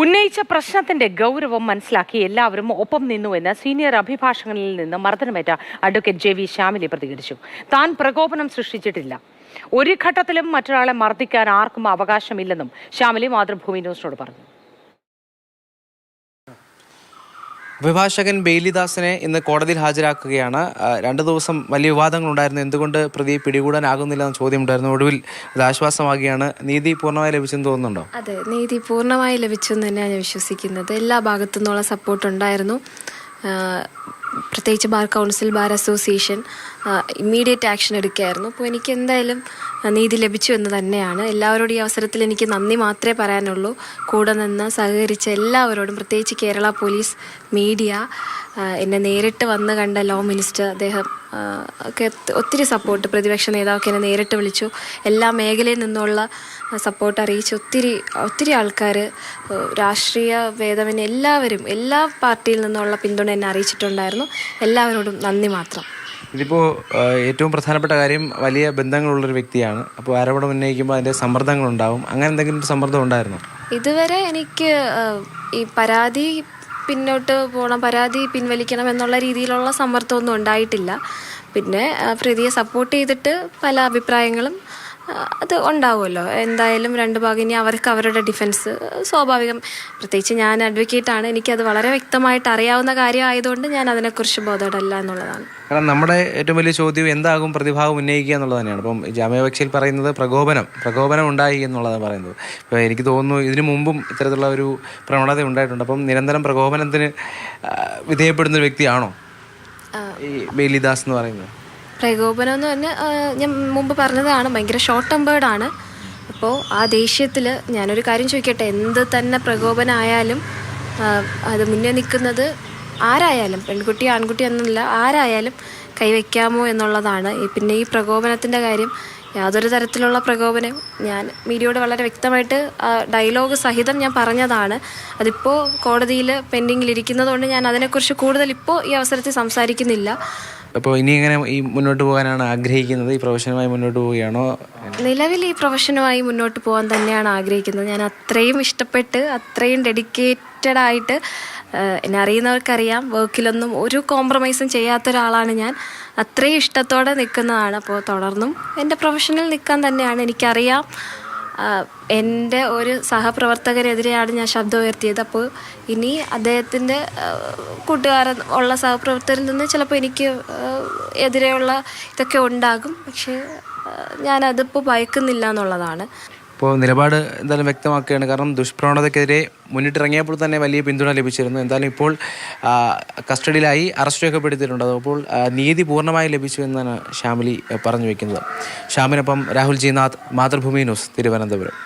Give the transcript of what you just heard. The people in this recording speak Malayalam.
ഉന്നയിച്ച പ്രശ്നത്തിന്റെ ഗൗരവം മനസ്സിലാക്കി എല്ലാവരും ഒപ്പം നിന്നുവെന്ന് സീനിയർ അഭിഭാഷകനിൽ നിന്ന് മർദ്ദനമേറ്റ അഡ്വക്കേറ്റ് ജെ വി ശ്യാമിലി പ്രതികരിച്ചു. താൻ പ്രകോപനം സൃഷ്ടിച്ചിട്ടില്ല. ഒരു ഘട്ടത്തിലും മറ്റൊരാളെ മർദ്ദിക്കാൻ ആർക്കും അവകാശമില്ലെന്നും ശ്യാമിലി മാതൃഭൂമി ന്യൂസിനോട് പറഞ്ഞു. അഭിഭാഷകൻ ബെയിലിദാസിനെ ഇന്ന് കോടതിയിൽ ഹാജരാക്കുകയാണ്. രണ്ട് ദിവസം വലിയ വിവാദങ്ങളുണ്ടായിരുന്നു. എന്തുകൊണ്ട് പ്രതിയെ പിടികൂടാനാകുന്നില്ല എന്ന ചോദ്യം ഉണ്ടായിരുന്നു ഒടുവിൽ അത് ആശ്വാസമാകുകയാണ്. നീതി പൂർണമായി ലഭിച്ചെന്ന് തോന്നുന്നുണ്ടോ? അതെ നീതി പൂർണമായി ലഭിച്ചു എന്ന് തന്നെയാണ് ഞാൻ വിശ്വസിക്കുന്നത്. എല്ലാ ഭാഗത്തു നിന്നുള്ള സപ്പോർട്ട് ഉണ്ടായിരുന്നു. പ്രത്യേകിച്ച് bar council bar association immediate action എടുക്കുകയായിരുന്നു. അപ്പോൾ എനിക്ക് എന്തായാലും നീതി ലഭിച്ചു എന്ന് തന്നെയാണ്. എല്ലാവരോടും ഈ അവസരത്തിൽ എനിക്ക് നന്ദി മാത്രമേ പറയാനുള്ളൂ. കൂടെ നിന്ന് സഹകരിച്ച എല്ലാവരോടും പ്രത്യേകിച്ച് കേരള പോലീസ് മീഡിയ എന്നെ നേരിട്ട് വന്ന് കണ്ട ലോ മിനിസ്റ്റർ അദ്ദേഹം ഒക്കെ ഒത്തിരി സപ്പോർട്ട് പ്രതിപക്ഷ നേതാവൊക്കെ എന്നെ നേരിട്ട് വിളിച്ചു. എല്ലാ മേഖലയിൽ നിന്നുള്ള സപ്പോർട്ട് അറിയിച്ച് ഒത്തിരി ഒത്തിരി ആൾക്കാർ രാഷ്ട്രീയ ഭേദമന്യേ എല്ലാവരും എല്ലാ പാർട്ടിയിൽ നിന്നുള്ള പിന്തുണ എന്നെ അറിയിച്ചിട്ടുണ്ടായിരുന്നു. എല്ലാവരോടും നന്ദി മാത്രം. ഇതിപ്പോൾ ഏറ്റവും പ്രധാനപ്പെട്ട കാര്യം വലിയ ബന്ധങ്ങളുള്ളൊരു വ്യക്തിയാണ്. അപ്പോൾ ആരോപണം ഉന്നയിക്കുമ്പോൾ അതിന്റെ സമ്മർദ്ദങ്ങളുണ്ടാവും. അങ്ങനെ എന്തെങ്കിലും സമ്മർദ്ദം ഉണ്ടായിരുന്നോ? ഇതുവരെ എനിക്ക് ഈ പരാതി പിന്നോട്ട് പോകണം പരാതി പിൻവലിക്കണം എന്നുള്ള രീതിയിലുള്ള സമ്മർദ്ദമൊന്നും ഉണ്ടായിട്ടില്ല. പിന്നെ പ്രതിയെ സപ്പോർട്ട് ചെയ്തിട്ട് പല അഭിപ്രായങ്ങളും അത് ഉണ്ടാവുമല്ലോ. എന്തായാലും രണ്ട് ഭാഗം ഇനി അവർക്ക് അവരുടെ ഡിഫൻസ് സ്വാഭാവികം. പ്രത്യേകിച്ച് ഞാൻ അഡ്വക്കേറ്റാണ് എനിക്കത് വളരെ വ്യക്തമായിട്ട് അറിയാവുന്ന കാര്യമായതുകൊണ്ട് ഞാൻ അതിനെക്കുറിച്ച് ബോധവടല്ല എന്നുള്ളതാണ്. കാരണം നമ്മുടെ ഏറ്റവും വലിയ ചോദ്യം എന്താകും പ്രതിഭാഗം ഉന്നയിക്കുക എന്നുള്ളത് തന്നെയാണ്. ഇപ്പം ജാമ്യാപേക്ഷയിൽ പറയുന്നത് പ്രകോപനം പ്രകോപനം ഉണ്ടായി എന്നുള്ളതാണ് പറയുന്നത്. ഇപ്പോൾ എനിക്ക് തോന്നുന്നു ഇതിനു മുമ്പും ഇത്തരത്തിലുള്ള ഒരു പ്രവണത ഉണ്ടായിട്ടുണ്ട്. അപ്പം നിരന്തരം പ്രകോപനത്തിന് വിധേയപ്പെടുന്ന ഒരു വ്യക്തിയാണോ? ഈ ബേലിദാസ് എന്ന് പറയുന്നത്. പ്രകോപനം എന്ന് പറഞ്ഞാൽ ഞാൻ മുമ്പ് പറഞ്ഞതാണ് ഭയങ്കര ഷോർട്ട് ടെമ്പേർഡാണ് അപ്പോൾ ആ ദേഷ്യത്തിൽ ഞാനൊരു കാര്യം ചോദിക്കട്ടെ എന്ത് തന്നെ പ്രകോപനമായാലും അത് മുന്നേ നിൽക്കുന്നത് ആരായാലും പെൺകുട്ടി ആൺകുട്ടി എന്നല്ല ആരായാലും കൈവയ്ക്കാമോ എന്നുള്ളതാണ്. പിന്നെ ഈ പ്രകോപനത്തിന്റെ കാര്യം യാതൊരു തരത്തിലുള്ള പ്രകോപനം ഞാൻ മീഡിയയോട് വളരെ വ്യക്തമായിട്ട് ഡയലോഗ് സഹിതം ഞാൻ പറഞ്ഞതാണ്. അതിപ്പോൾ കോടതിയിൽ പെൻഡിങ്ങിലിരിക്കുന്നതുകൊണ്ട് ഞാൻ അതിനെക്കുറിച്ച് കൂടുതൽ ഇപ്പോൾ ഈ അവസരത്തിൽ സംസാരിക്കുന്നില്ല. അപ്പോൾ ഇനി എങ്ങനെ ഈ മുന്നോട്ട് പോകാനാണ് ആഗ്രഹിക്കുന്നത്? ഈ പ്രൊഫഷനുമായി മുന്നോട്ട് പോവുകയാണോ? നിലവിൽ ഈ പ്രൊഫഷനുമായി മുന്നോട്ട് പോകാൻ തന്നെയാണ് ആഗ്രഹിക്കുന്നത്. ഞാൻ അത്രയും ഇഷ്ടപ്പെട്ട് അത്രയും ഡെഡിക്കേറ്റഡ് ആയിട്ട് എന്നെ അറിയുന്നവർക്കറിയാം. വർക്കിലൊന്നും ഒരു കോംപ്രമൈസും ചെയ്യാത്ത ഒരാളാണ് ഞാൻ. അത്രയും ഇഷ്ടത്തോടെ നിൽക്കുന്നതാണ്. അപ്പോൾ തുടർന്നും എന്റെ പ്രൊഫഷനിൽ നിൽക്കാൻ തന്നെയാണ് എനിക്കറിയാം. എന്റെ ഒരു സഹപ്രവർത്തകരെതിരെയാണ് ഞാൻ ശബ്ദം ഉയർത്തിയത്. അപ്പോൾ ഇനി അദ്ദേഹത്തിന്റെ കൂട്ടുകാരൻ ഉള്ള സഹപ്രവർത്തകരിൽ നിന്ന് ചിലപ്പോൾ എനിക്ക് എതിരെയുള്ള ഇതൊക്കെ ഉണ്ടാകും. പക്ഷേ ഞാനതിപ്പോൾ ഭയക്കുന്നില്ല എന്നുള്ളതാണ്. ഇപ്പോൾ നിലപാട് എന്തായാലും വ്യക്തമാക്കുകയാണ്. കാരണം ദുഷ്പ്രവണതയ്ക്കെതിരെ മുന്നിട്ടിറങ്ങിയപ്പോൾ തന്നെ വലിയ പിന്തുണ ലഭിച്ചിരുന്നു. എന്തായാലും ഇപ്പോൾ കസ്റ്റഡിയിലായി അറസ്റ്റ് രേഖപ്പെടുത്തിയിട്ടുണ്ട് അപ്പോൾ നീതി പൂർണമായി ലഭിച്ചു എന്നാണ് ശ്യാമിലി പറഞ്ഞു വയ്ക്കുന്നത് ശ്യാമിനൊപ്പം രാഹുൽ ജിനാഥ് മാതൃഭൂമി ന്യൂസ് തിരുവനന്തപുരം.